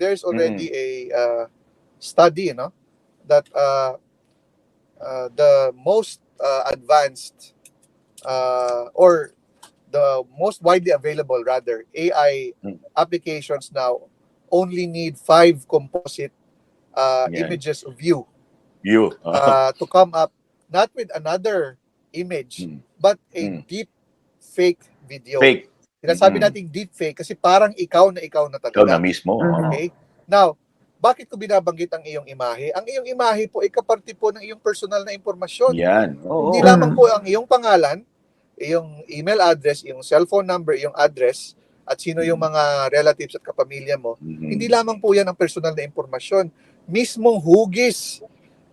there's already a uh, study, no, that uh, uh, the most uh, advanced uh, or the most widely available, rather, AI Mm. applications now only need five composite uh, Yan. images of you You. uh, to come up not with another image, Mm. but a Mm. deep fake video. Fake. Sinasabi Mm. nating deep fake kasi parang ikaw na ikaw na Ikaw na talaga. mismo. Okay? Now, bakit ko binabanggit ang iyong imahe? Ang iyong imahe po ay kaparti po ng iyong personal na impormasyon. Yan. Oo. Hindi lamang po ang iyong pangalan, iyong email address, iyong cellphone number, iyong address, at sino yung mga relatives at kapamilya mo. Mhm. Hindi lamang po yan ang personal na impormasyon. Mismong hugis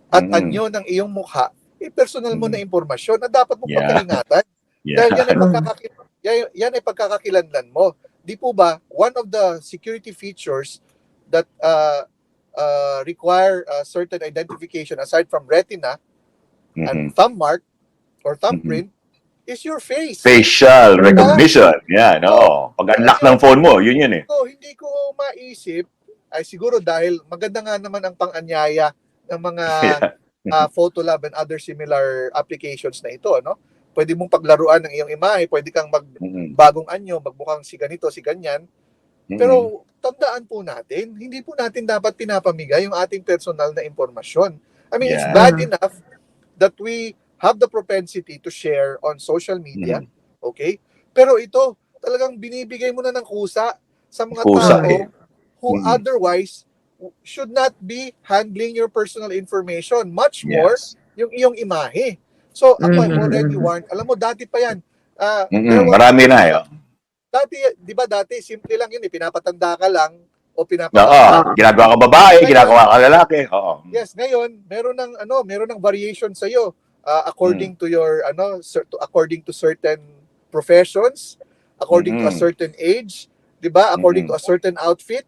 at Mm. anyo ng iyong mukha, eh, personal mo Mm. na impormasyon na dapat mong Yeah. pagkaingatan. Yeah. Dahil yan ay, Mm. Yan, yan ay pagkakakilanlan mo. Di po ba, one of the security features that uh, uh, require a certain identification aside from retina and Mhm. thumb mark or thumbprint is your face. Facial Diba? recognition. Yan. Oo. Pag unlock ng phone mo, yun yun eh. So, hindi ko maisip, ay siguro dahil maganda nga naman ang pang-anyaya ng mga Yeah. uh, Photolab and other similar applications na ito, no? Pwede mong paglaruan ng iyong imahe, pwede kang mag Mhm. bagong anyo, magmukhang si ganito, si ganyan. Pero tandaan po natin, hindi po natin dapat pinapamigay yung ating personal na impormasyon. I mean, it's Yeah. bad enough that we have the propensity to share on social media, okay? Pero ito, talagang binibigay mo na ng kusa sa mga Kusa, tao eh. who Mhm. otherwise should not be handling your personal information. Much more Yes. yung iyong imahe. So, ako I'm Mhm. already warned. Alam mo, dati pa yan. There was- Marami na eh. dati, di ba dati, simple lang yun eh, pinapatanda ka lang o Oo. pinapatanda. Ginagawa ka babae, ginagawa ka lalaki. Oo. Yes, ngayon, meron ng ano, meron ng variation sa iyo according Hmm. to your ano, cer- to, according to certain professions, according to a Mhm. certain age, 'di ba? According Mhm. to a certain outfit.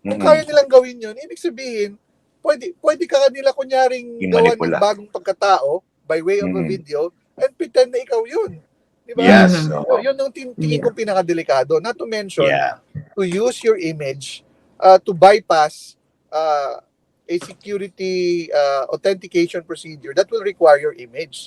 Kung Mhm. kaya nilang gawin 'yun, ibig sabihin, pwede pwede ka nila kunyaring gawan ng bagong pagkatao by way of a Mhm. video and pretend na ikaw 'yun. 'Di ba? Yes. So, yun ang tin- tingin kong pinakadelikado. Not to mention, Yeah. to use your image uh, to bypass uh, a security uh, authentication procedure that will require your image.